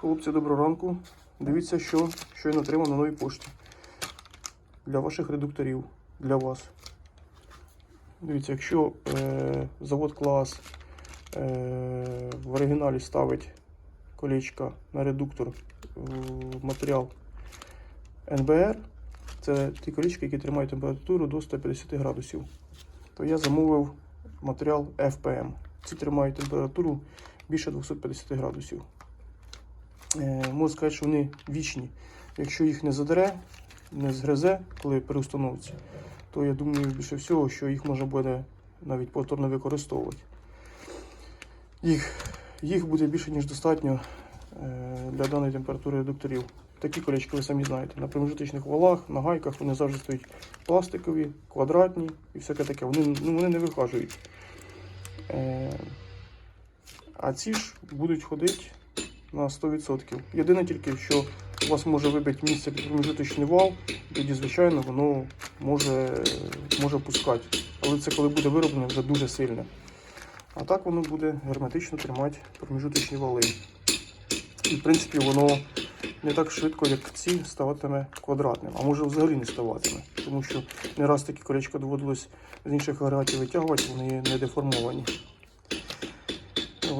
Хлопці, доброго ранку. Дивіться, що щойно отримав на новій пошті. Для ваших редукторів, для вас. Дивіться, якщо е, завод клас е, в оригіналі ставить колечка на редуктор в матеріал НБР, це ті колечки, які тримають температуру до 150 градусів, то я замовив матеріал FPM. Ці тримають температуру більше 250 градусів. Е, можу сказати, що вони вічні. Якщо їх не задере, не згризе, коли при установці, то я думаю більше всього, що їх можна буде навіть повторно використовувати. Їх, їх буде більше, ніж достатньо е, для даної температури редукторів. Такі колечки ви самі знаєте. На промежуточних валах, на гайках вони завжди стоять пластикові, квадратні і всяке таке. Вони, ну, вони не вихажують. Е, а ці ж будуть ходити на 100%. Єдине тільки, що у вас може вибити місце промежуточний вал, тоді, звичайно, воно може, може пускати. Але це коли буде вироблено вже дуже сильно. А так воно буде герметично тримати промежуточні вали. І в принципі воно не так швидко, як ці, ставатиме квадратним, а може взагалі не ставатиме. Тому що не раз такі колечка доводилось з інших агрегатів витягувати, вони не деформовані.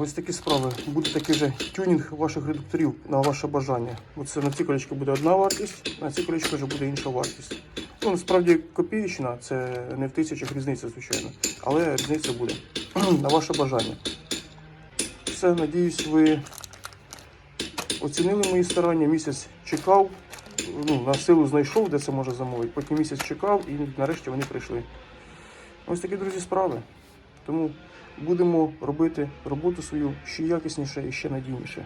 Ось такі справи. Буде такий же тюнінг ваших редукторів на ваше бажання. Оце на ці колечки буде одна вартість, на ці колечки вже буде інша вартість. Ну, насправді копієчна, це не в тисячах різниця, звичайно. Але різниця буде на ваше бажання. Все, надіюсь, ви оцінили мої старання. Місяць чекав, ну, на силу знайшов, де це може замовити. Потім місяць чекав і нарешті вони прийшли. Ось такі, друзі, справи. Тому будемо робити роботу свою ще якісніше і ще надійніше.